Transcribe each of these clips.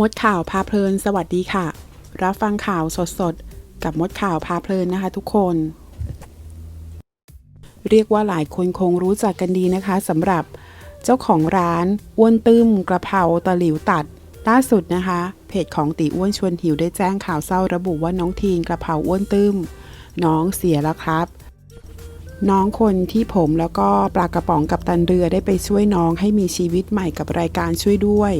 มดข่าวพาเพลิน สวัสดีค่ะ รับฟังข่าวสดๆ กับมดข่าวพาเพลินนะคะทุกคน เรียกว่าหลายคนคงรู้จักกันดีนะคะสำหรับเจ้าของร้านอ้วนตื้มกระเพราตะหลิวตัด ล่าสุดนะคะ เพจของตีอ้วนชวนหิวได้แจ้งข่าวเศร้าระบุว่าน้องทีนกระเพราอ้วนตื้ม น้องเสียแล้วครับ น้องคนที่ผมแล้วก็ปลากระป๋องกับตันเรือได้ไปช่วยน้องให้มีชีวิตใหม่กับรายการช่วยด้วย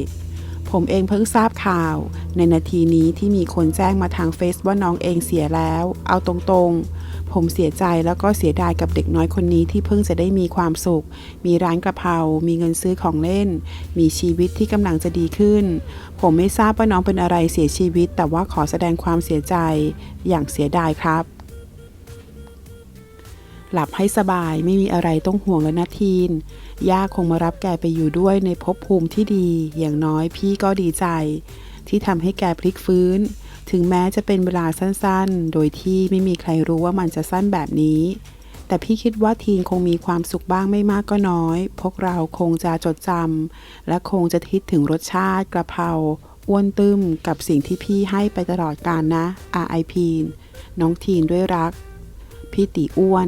ผมเองเพิ่งทราบข่าว ในนาทีนี้ที่มีคนแจ้งมาทางเฟซว่าน้องเองเสียแล้ว เอาตรงๆ ผมเสียใจแล้วก็เสียดายกับเด็กน้อยคนนี้ที่เพิ่งจะได้มีความสุข มีร้านกระเพรา มีเงินซื้อของเล่น มีชีวิตที่กำลังจะดีขึ้น ผมไม่ทราบว่าน้องเป็นอะไรเสียชีวิต แต่ว่าขอแสดงความเสียใจ อย่างเสียดายครับ หลับให้สบายไม่มีอะไรต้องห่วงแล้วนะทีน ย่าคงมารับแกไปอยู่ด้วยในภพภูมิที่ดี อย่างน้อยพี่ก็ดีใจ ที่ทำให้แกพลิกฟื้น ถึงแม้จะเป็นเวลาสั้นๆ โดยที่ไม่มีใครรู้ว่ามันจะสั้นแบบนี้ แต่พี่คิดว่าทีนคงมีความสุขบ้างไม่มากก็น้อย พวกเราคงจะจดจำและคงจะคิดถึงรสชาติกระเพราอ้วนตึมกับสิ่งที่พี่ให้ไปตลอดกาลนะ R.I.P. น้องทีนด้วยรัก พี่ตีอ้วน